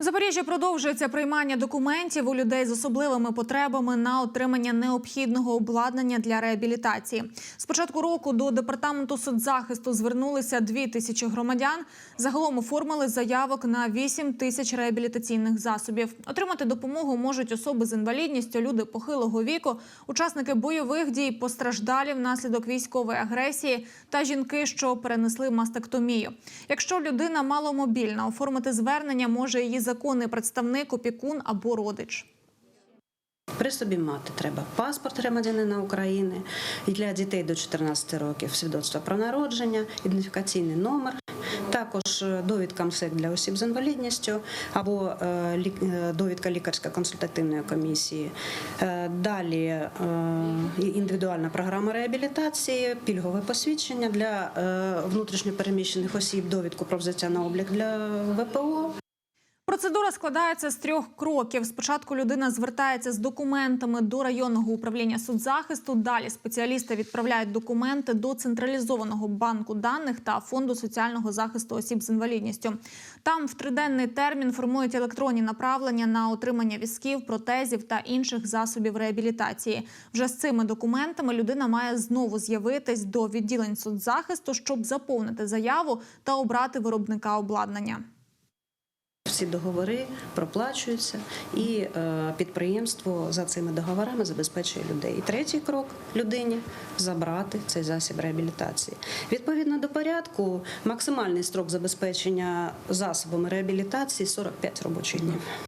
В Запоріжжі продовжується приймання документів у людей з особливими потребами на отримання необхідного обладнання для реабілітації. З початку року до департаменту соцзахисту звернулися дві тисячі громадян. Загалом оформили заявок на 8 тисяч реабілітаційних засобів. Отримати допомогу можуть особи з інвалідністю, люди похилого віку, учасники бойових дій, постраждалі внаслідок військової агресії та жінки, що перенесли мастектомію. Якщо людина маломобільна, оформити звернення може її законний представник, опікун або родич. При собі мати треба паспорт громадянина України для дітей до 14 років свідоцтво про народження, ідентифікаційний номер. Також е, довідка МСЕК для осіб з інвалідністю або е, е, довідка лікарсько-консультативної комісії. Далі індивідуальна програма реабілітації, пільгове посвідчення для внутрішньопереміщених осіб, довідку про взяття на облік для ВПО. Процедура складається з трьох кроків. Спочатку людина звертається з документами до районного управління соцзахисту. Далі спеціалісти відправляють документи до централізованого банку даних та фонду соціального захисту осіб з інвалідністю. Там в триденний термін формують електронні направлення на отримання візків, протезів та інших засобів реабілітації. Вже з цими документами людина має знову з'явитись до відділень соцзахисту, щоб заповнити заяву та обрати виробника обладнання. Всі договори проплачуються, і е, підприємство за цими договорами забезпечує людей. І третій крок людині забрати цей засіб реабілітації. Відповідно до порядку, максимальний строк забезпечення засобами реабілітації 45 робочих днів.